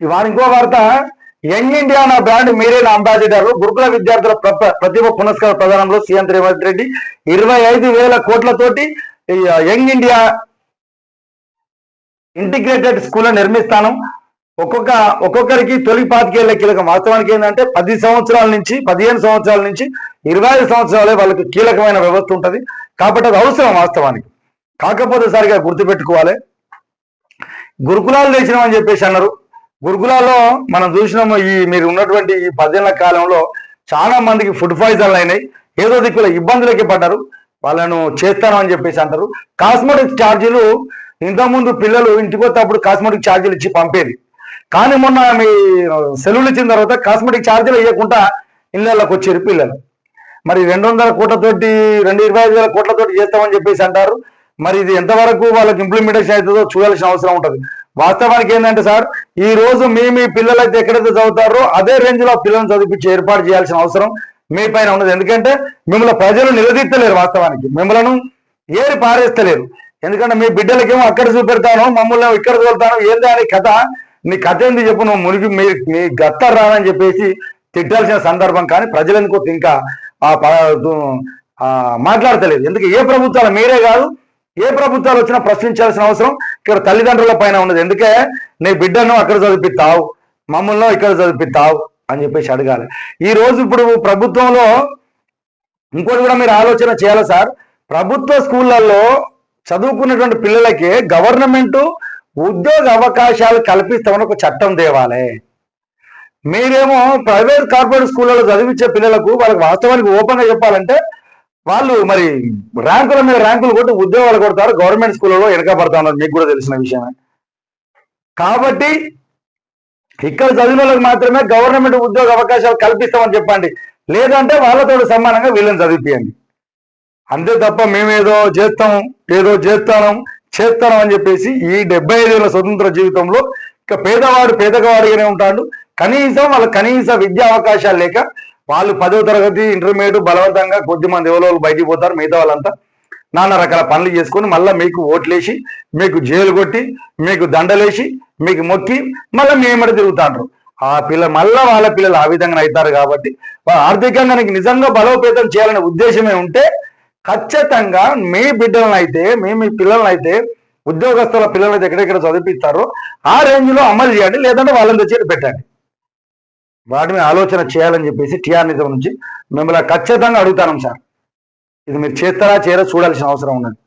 ఇవాళ ఇంకో వార్త యంగ్ ఇండియా నా బ్రాండ్ మీరే నా అంబాసిడర్? గురుకుల విద్యార్థుల ప్రతిభ పునస్కార ప్రదానంలో సీఎం రేవంత్ రెడ్డి ఇరవై ఐదు వేల కోట్లతోటి యంగ్ ఇండియా ఇంటిగ్రేటెడ్ స్కూల్ నిర్మిస్తాను. ఒక్కొక్క ఒక్కొక్కరికి తొలి పాతికేళ్ళ కీలకం. వాస్తవానికి ఏంటంటే పది సంవత్సరాల నుంచి పదిహేను సంవత్సరాల నుంచి ఇరవై ఐదు సంవత్సరాలే వాళ్ళకి కీలకమైన వ్యవస్థ ఉంటుంది. కాబట్టి అది అవసరం వాస్తవానికి. కాకపోతే సరిగా గుర్తుపెట్టుకోవాలి. గురుకులాలు లేచినామని చెప్పేసి అన్నారు. గురుకులాల్లో మనం చూసినాము ఈ మీరు ఉన్నటువంటి ఈ పదేళ్ళ కాలంలో చాలా మందికి ఫుడ్ పాయిజన్లు అయినాయి. ఏదో దిక్కుల ఇబ్బందులకి పడ్డారు. వాళ్ళను చేస్తాను అని చెప్పేసి అంటారు. కాస్మెటిక్ ఛార్జీలు ఇంతకుముందు పిల్లలు ఇంటికి వచ్చేటప్పుడు కాస్మెటిక్ ఛార్జీలు ఇచ్చి పంపేది. కానీ మొన్న మీ సెలవులు ఇచ్చిన తర్వాత కాస్మెటిక్ ఛార్జీలు ఇవ్వకుండా ఇళ్ళకి వచ్చారు పిల్లలు. మరి రెండు వందల కోట్లతోటి రెండు ఇరవై ఐదు వేల కోట్లతోటి చేస్తామని చెప్పేసి అంటారు. మరి ఇది ఎంతవరకు వాళ్ళకి ఇంప్లిమెంటేషన్ అవుతుందో చూడాల్సిన అవసరం ఉంటుంది. వాస్తవానికి ఏంటంటే సార్ ఈ రోజు మీ మీ పిల్లలైతే ఎక్కడైతే చదువుతారో అదే రేంజ్లో పిల్లల్ని చదివించి ఏర్పాటు చేయాల్సిన అవసరం మీ పైన ఉన్నది. ఎందుకంటే మిమ్మల్ని ప్రజలు నిలదీస్తలేరు వాస్తవానికి. మిమ్మల్ని ఏరి పారేస్తలేరు. ఎందుకంటే మీ బిడ్డలకేమో అక్కడ చూపెడతాను మమ్మల్ని ఇక్కడ చూడతాను ఏంది అని కథ. నీ కథ ఏంది చెప్పు నువ్వు మునిగి మీ మీ గత్త రానని చెప్పేసి తిట్టాల్సిన సందర్భం కానీ ప్రజలు ఎందుకో ఇంకా మాట్లాడతలేదు. ఎందుకు? ఏ ప్రభుత్వాలు మీరే కాదు ఏ ప్రభుత్వాలు వచ్చినా ప్రశ్నించాల్సిన అవసరం? ఇక్కడ తల్లిదండ్రుల పైన ఉన్నది. ఎందుకే? నీ బిడ్డను అక్కడ చదివిస్తావు మమ్మల్ని ఇక్కడ చదివిస్తావు అని చెప్పేసి అడగాలి. ఈ రోజు ఇప్పుడు ప్రభుత్వంలో ఇంకోటి కూడా మీరు ఆలోచన చేయాలి సార్? ప్రభుత్వ స్కూళ్ళల్లో చదువుకున్నటువంటి పిల్లలకి గవర్నమెంట్ ఉద్యోగ అవకాశాలు కల్పిస్తామని ఒక చట్టం తేవాలి. మీరేమో ప్రైవేట్ కార్పొరేట్ స్కూళ్ళలో చదివించే పిల్లలకు వాళ్ళకి వాస్తవానికి ఓపెన్గా చెప్పాలంటే వాళ్ళు మరి ర్యాంకుల మీద ర్యాంకులు కొట్టి ఉద్యోగాలు కొడతారు గవర్నమెంట్ స్కూళ్ళలో వెనకబడతా ఉన్నారు. మీకు కూడా తెలిసిన విషయమే. కాబట్టి ఇక్కడ చదివిన వాళ్ళకి మాత్రమే గవర్నమెంట్ ఉద్యోగ అవకాశాలు కల్పిస్తామని చెప్పండి. లేదంటే వాళ్ళతో సమానంగా వీళ్ళని చదివిపియండి. అంతే తప్ప మేమేదో చేస్తాం ఏదో చేస్తాను చేస్తాను అని చెప్పేసి ఈ డెబ్బై ఐదేళ్ళ స్వతంత్ర జీవితంలో ఇక పేదవాడు పేదవాడిగానే ఉంటాడు. కనీసం వాళ్ళ కనీస విద్యా అవకాశాలు లేక వాళ్ళు పదో తరగతి ఇంటర్మీడియట్ బలవంతంగా కొద్ది మంది ఎవరో వాళ్ళు బయటికి పోతారు మిగతా వాళ్ళంతా నానా రకాల పనులు చేసుకొని మళ్ళీ మీకు ఓట్లేసి మీకు జైలు కొట్టి మీకు దండలేసి మీకు మొక్కి మళ్ళీ మేమడ తిరుగుతాండ్రు. ఆ పిల్ల మళ్ళా వాళ్ళ పిల్లలు ఆ విధంగా అవుతారు కాబట్టి ఆర్థికంగా నీకు నిజంగా బలోపేతం చేయాలనే ఉద్దేశమే ఉంటే ఖచ్చితంగా మీ బిడ్డలను అయితే మీ మీ పిల్లలను అయితే ఉద్యోగస్తుల పిల్లలు అయితే ఎక్కడెక్కడ చదివిస్తారో ఆ రేంజ్లో అమలు చేయండి లేదంటే వాళ్ళని తెచ్చి పెట్టండి. వాటి మీద ఆలోచన చేయాలని చెప్పేసి టీఆర్ నిజం నుంచి మిమ్మల్ని ఖచ్చితంగా అడుగుతాను సార్. ఇది మీరు చేస్తారా చేయరా చూడాల్సిన అవసరం ఉన్నది.